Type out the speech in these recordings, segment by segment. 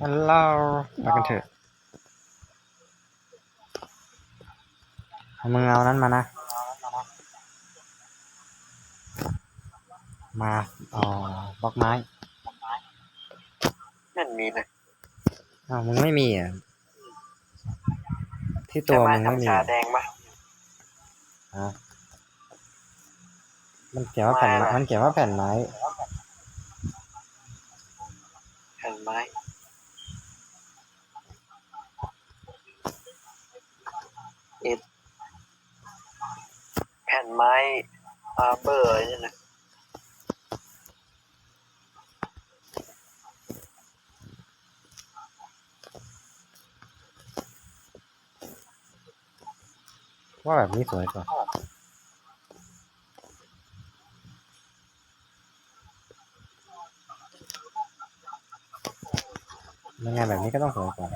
ฮัลโหลมากันเถอะเอามึงเอานั้นมานะ มา อ๋อ บล็อกไม้ นั่นมีเลยอ้าวมึงไม่มีอะ ที่ตัวมึงไม่มีชาอะแดงปะอะมันเขียนว่าแผ่นไม้มันเขียนว่าแผ่นไม้ แผ่นไม้ เอ็ดแผ่นไม้อาเบอร์อะไรเนี่ยนะว่าแบบนี้สวยกว่ายังไงแบบนี้ก็ต้องสวยกว่า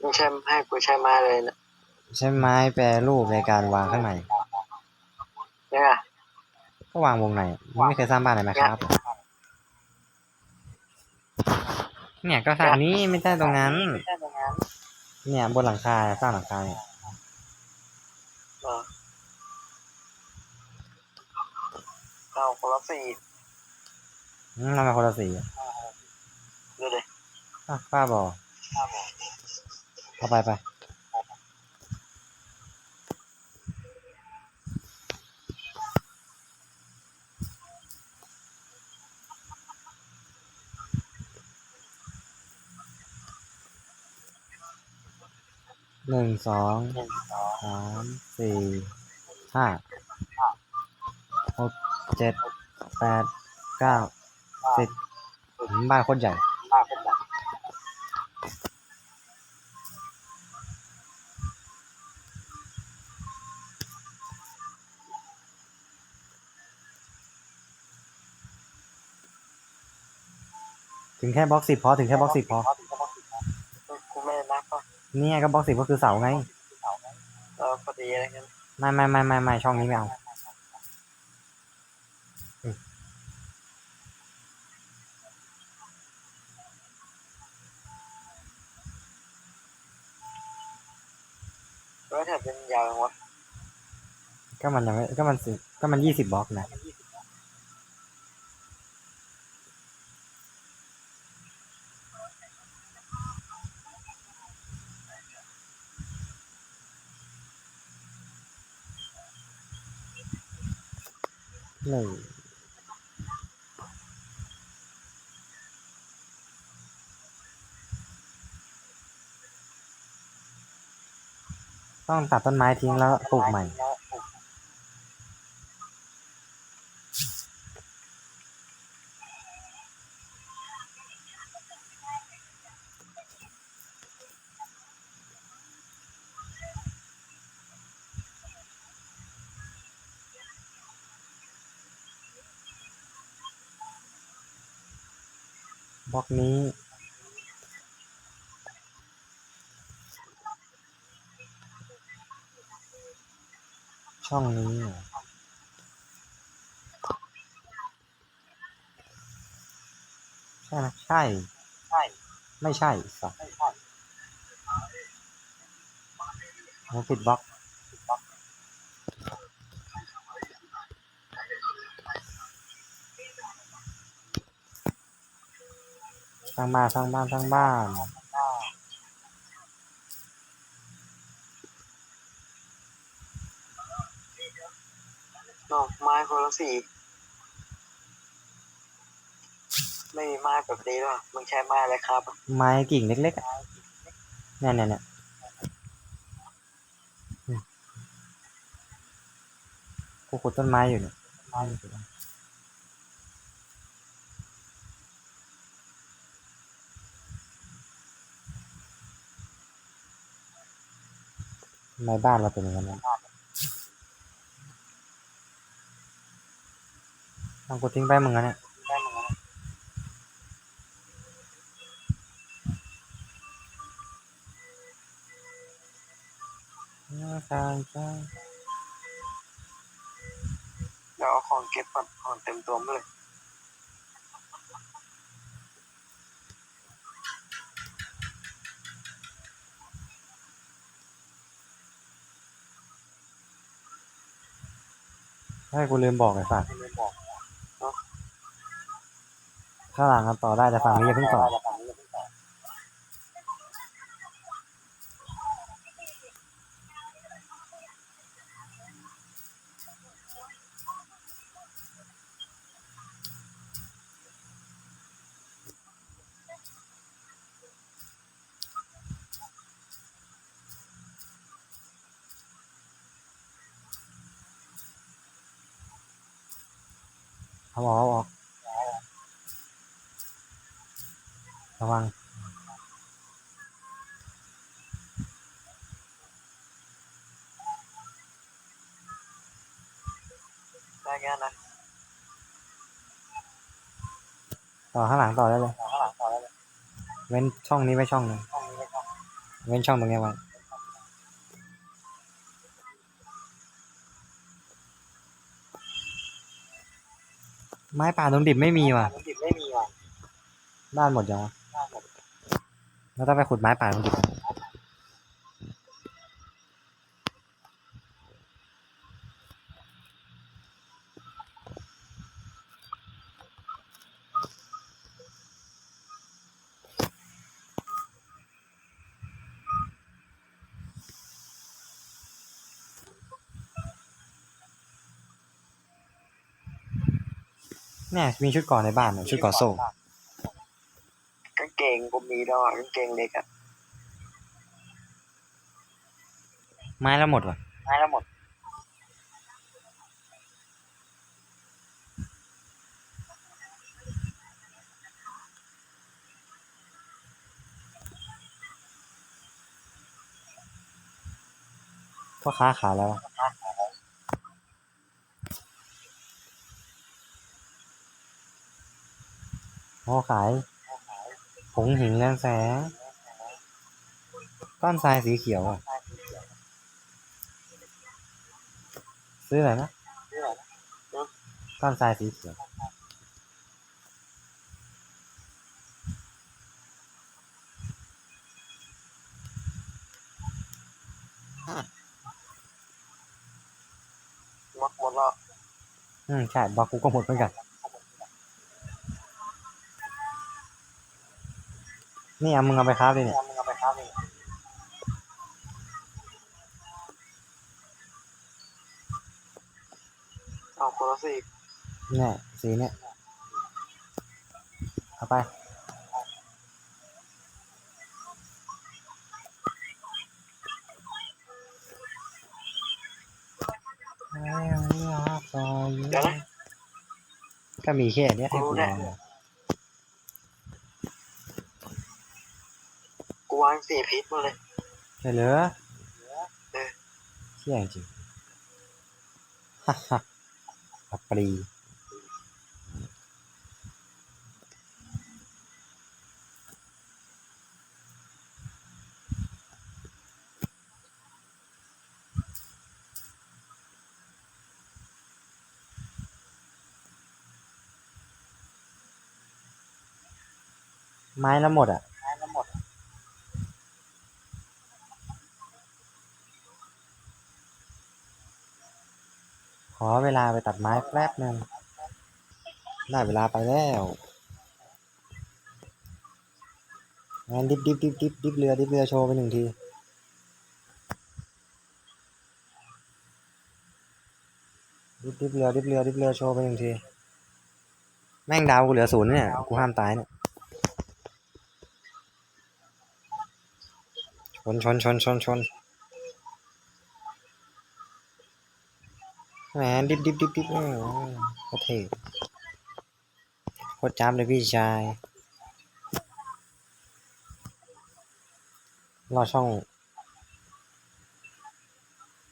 ไม่ใช่ให้กูใช้ไม้เลยนะใช้ไม้แปรรูปในการวางข้างใน เนี่ย ก็วางวงในมึงไม่เคยสร้างบ้านเลยไหมครับ เนี่ยก็สร้างนี้ไม่ใช่ตรงนั้นไม่ใช่ตรงนั้นเนี่ยบนหลังคาสร้างหลังคาเนี่ย เออ เอาคนละสี่อืมทำไมคนละสีอะดูดิอะป้าบอกเอาไปไปหนึ่งสองหนึ่งสองสามสี่ห้าหก เจ็ดแปดเก้าสิบบ้านโคตรใหญ่ ถึงแค่บล็อกสิบพอถึงแค่บล็อกสิบพอ กูไม่ได้นับก็เนี่ยก็บล็อกสิบก็คือเสาไง เออพอดีอะไรเงี้ยไม่ไม่ไม่ไม่ไม่ช่องนี้ไม่เอา แถ้าเป็นยาวงวะก็มันยังไม่ก็มันสิก็มันยี่สิบบล็อกนะ ต้องตัดต้นไม้ทิ้งแล้วปลูกใหม่ บล็อกนี้ ช่องนี้ใช่ไหมใช่ ไม่ใช่สักไม่ใช่โอ้ผิดบล็อกสร้างบ้านสร้างบ้านสร้างบ้าน นอกไม้คนละสี่ไม่มีไม้แบบนี้หรอมึงใช้ไม้อะไรครับ ไม้กิ่งเล็กๆอะเนี่ยเนี่ยเนี่ยกูขุดต้นไม้อยู่เนี่ยในบ้านเราเป็นอย่างนั้นนะ ต้องกูทิ้งไปมึงอะเนี่ยได้มึงนะใช่ใช่เดี๋ยวเอาของเก็บก่อนของเต็มตัวมาเลยให้กูลืมบอกไอ้ฝาก ไม่ได้บอก ข้างหลังกันต่อได้แต่ฝั่งนี้อย่าเพิ่งต่อฝั่งเพิ่งต่อเอาออกเอาออก ระวังได้แค่นั้นนะต่อข้างหลังต่อได้เลยเอาข้างหลังต่อได้เลยเว้นช่องนี้ไว้ช่องหนึ่งห้องนี้ไม่ต้องเว้นช่องตรงนี้ไว้ไม้ป่าตรงดิบไม่มีว่ะน้ำดิบไม่มีว่ะ บ้านหมดยังวะ ได้หมดแล้วต้องไปขุดไม้ป่าตรงดิบก่อนเนี่ยมีชุดก่อนในบ้านอะชุดก่อโซ่กางเก งกูมีแล้วอะกางเกงเล็กอะไม้แล้วหมดว่ะให้แล้วหมด พ่อค้าขายแล้วอะพ่อขาย ผงหินเรืองแสงก้อนทรายสีเขียวอะ ซื้ออะไรนะนี่แหละก้อนทรายสีเขียวมักหมดแล้วอืมใช่บากูก็หมดเหมือนกัน นี่เอามึงเอาไปค้าฟเลยเนี่ยมึงเอาไปค้าเองเอาคนละสี่เนี่ยสีเนี่ยเอาไปเดี๋ยวนะก็มีแค่เนี้ยให้กูลองางสี่พิษมาเลยใช่เหรอเออเที่ยงจริงฮ่าฮ่าอัปรีไม้ละหมดอะ ให้แล้วหมด ข อเวลาไปตัดไม้แป๊บหนึ่งได้เวลาไปแล้วงั้นดิบดิบดิบดิบดิบเรือดิบเรือโชว์ไปหนึ่งทีดิบดิบเรือดิบเรือดิบเรือโชว์ไปหนึ่งที แม่งดาวกูเหลือศูนย์เนี่ย กูห้ามตายเนี่ย ชนชนชนชนชน แหมดิบดิบดิบดิบโอ้โหโคตรเท่โคตรจ้ำเลยพี่ชายรอช่อง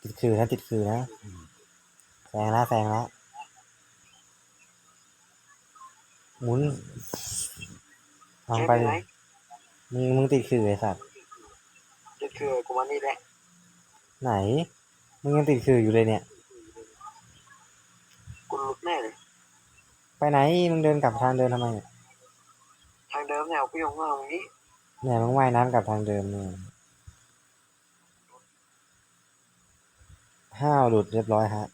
ติดคือนะติดคือนะแซงแล้วแซงแล้วหมุนทางไปใช่ดิไหมมึงมึงติดคือไอ้สัตว์จะคือกูมานี่แหละไหน มึงยังติดคืออยู่เลยเนี่ย กูหลุดแน่เลย ไปไหนมึงเดินกลับทางเดินทำไมเนี่ยทางเดิมแนวพี่ยงว่าตรงนี้เนี่ยมึงว่ายน้ำกลับทางเดิมเนี่ยห้าวหลุดเรียบร้อยฮะ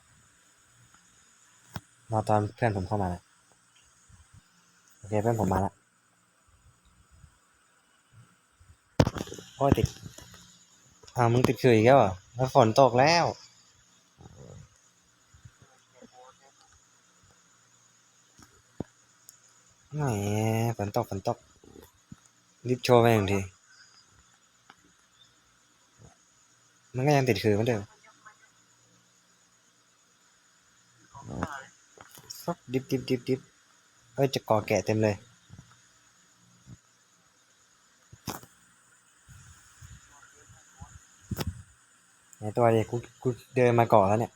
รอตอนเพื่อนผมเข้ามานะโอเคเพื่อนผมมาละโอ้ยติดอ้าวมึงติดคืออีกแล้วเหรอแล้วฝนตกแล้ว แหมฝนตกฝนตก รีบโชว์ไปหนึ่งที มันก็ยังติดคือเหมือนเดิมฟักดิบดิบดิบดิบเอ้ยจะก่อแกะเต็มเลย ไหนตัวเดียกูกูเดินมากาะแล้วเนี่ย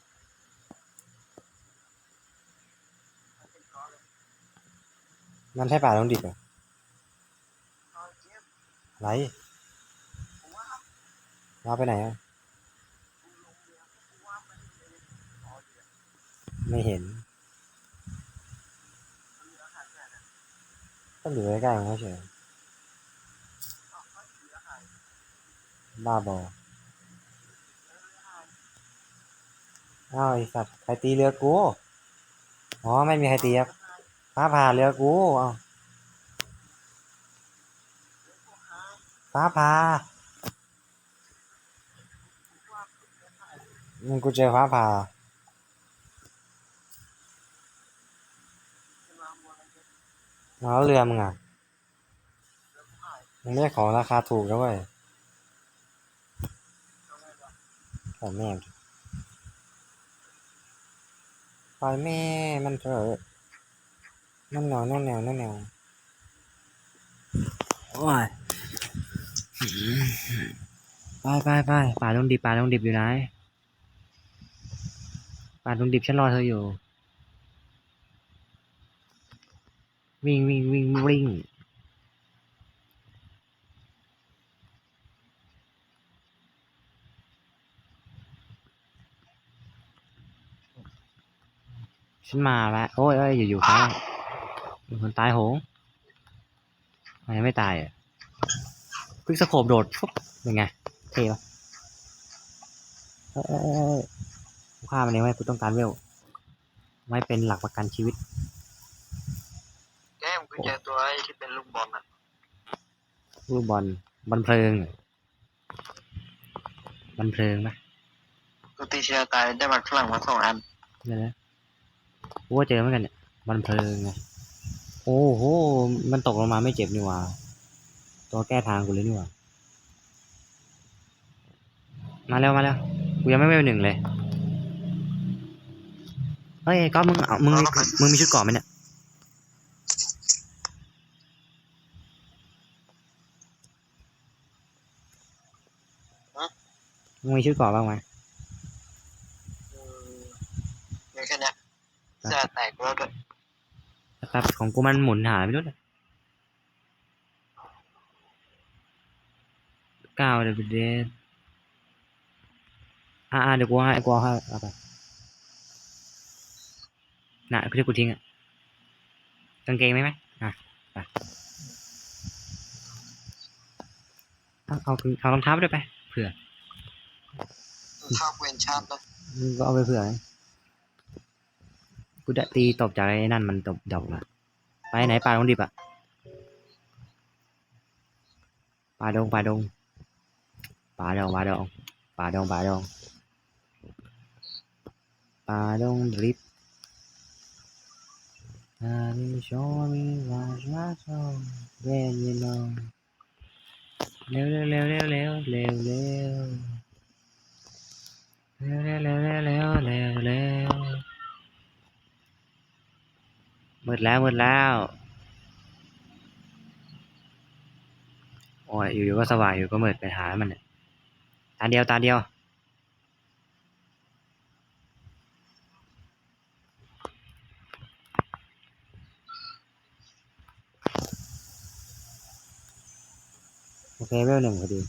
มันใช่ป่าลงดิบเหรออะไรเราไปไหนอะไม่เห็นก็อยู่ใกล้ๆมันเฉยบ้าบออ้าวไอสัตว์ใครตีเรือกู อ๋อ ไม่มีใครตีครับ ฟ้าผ่าเรือกูเอาฟ้าผ่ามึงกูเจอฟ้าผ่าแล้วเรือมึงอะมึงไม่ได้ของราคาถูกนะเว้ยขอแม่งดิปล่อยแม่มันเถอะ นั่นแนวนั่นแนวนั่นแนวโอ้ยไปไปไปป่าลงดิบป่าลงดิบอยู่ไหนป่าลงดิบฉันรอเธออยู่ วิ่งวิ่งวิ่งวิ่งฉันมาแล้วโอ้ยเอ้ยอยู่ๆเขา มีคนตายโหงมันยังไม่ตายอะควิกสโคบโดดฟุ๊บเป็นไง เท่ปะเอ้ยเอ้ยเอ้ยเอ้ยกูฆ่ามันเองไว้กูต้องการเวลไว้เป็นหลักประกันชีวิตแก้มกูเจอตัวไอ้ที่เป็นลูกบอลอะลูกบอลบอลเพลิงเหรอบันเพลิงปะกูตีเชียร์ตายได้บัตรฝรั่งมาสองอันเดี๋ยวนะกูว่าเจอเหมือนกันเนี่ยบันเพลิงไง โอ้โห มันตกลงมาไม่เจ็บนี่หว่า ตัวแก้ทางกูเลยนี่หว่า มาเร็วมาเร็วกูยังไม่เวลหนึ่งเลย เฮ้ยก็มึงเอามึงมีมึงมีชุดเกราะไหมเนี่ย มึงมีชุดเกราะบ้างไหม อืมมีแค่เนี้ยเสื้อแตกแล้วด้วย ครับของกูมันหมุนหาไม่รู้เลยเก้าเดบิเดนอ่าเดี๋ยวกูให้กูเอาให้เอาไปน่ะคือที่กูทิ้งอะกางเกงไหมไหมอะไปเอาเอาเอารองเท้าไปด้วยไปเผื่อชอบเวนชาตินะมึงก็เอาไปเผื่อไง กูได้ตีตบจากไอ้นั่นมันตบดอกละไปไหนป่าดงดิบอะป่าดงป่าดงป่าดงป่าดงป่าดงป่าดงป่าดงดิบอาริโชมิวาชาโซเวนยิโนเร็วเร็วเร็วเร็วเร็วเร็วเร็วเร็วเร็วเร็วเร็วเร็ว มืดแล้วมืดแล้วโอ้ยอยู่ๆก็สว่างอยู่ก็มืดไปหามันตาเดียวตาเดียวโอเคเวลหนึ่งพอดี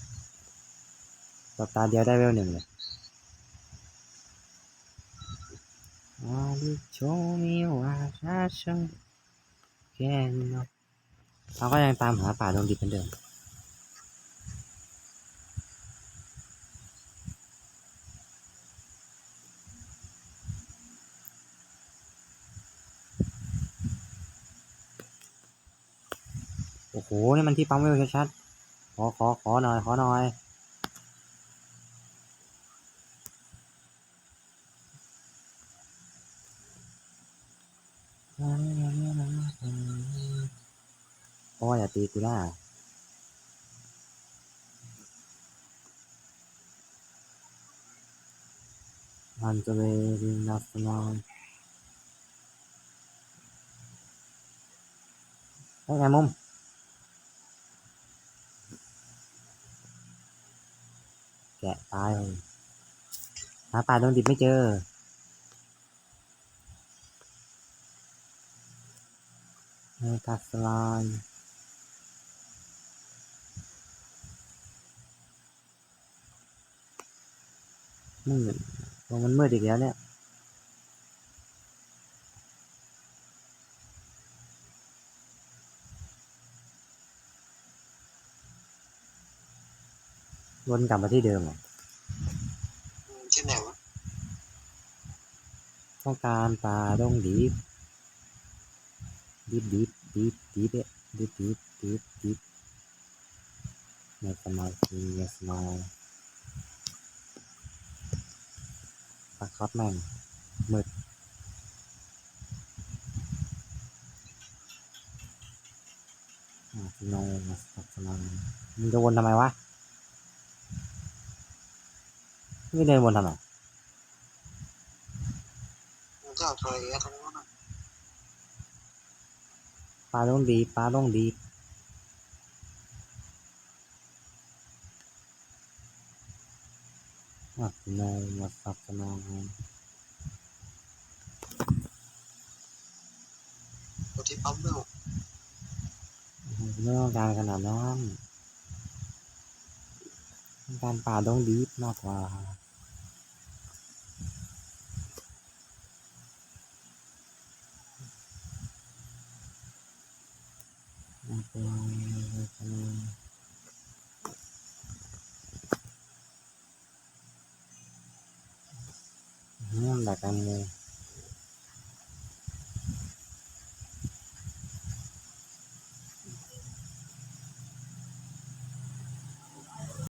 ตบตาเดียวได้เวลหนึ่งเลย อาลิโชมิวาชาชังแกนเนาะเราก็ยังตามหาป่าดงดิบเหมือนเดิมโอ้โห นี่มันที่ปั๊มเวลชัดๆขอขอขอหน่อย ขอหน่อย โอ้อย่าตีกูล่ะมันจะเวรินัสนอนเฮ้ยไงมุมแกะตายเลยหาป่าโดนดิบไม่เจอ เมกาสไลน์มืดลงมันมืดอีกแล้วเนี่ยวนกลับมาที่เดิมเหรออืมที่ไหนวะต้องการปลาดงดิบ ดิบดิบดิบดิบเอ๊ะดิบดิบดิบดิบในสมาธิในสมาปลาคอดแม่งมืดอ่าสโนมาสับสนองมึงจะวนทำไมวะไม่เดินวนทำไมมันก็เอาทะเลทั้งนั้นาต้องดีปลาต้องดีมาสโนว์มาสับสนองตัวที่ปั๊มเวลไม่ต้องการขนาดนั้นต้องการป่าดงดีมากกว่า Ano hmm, bakal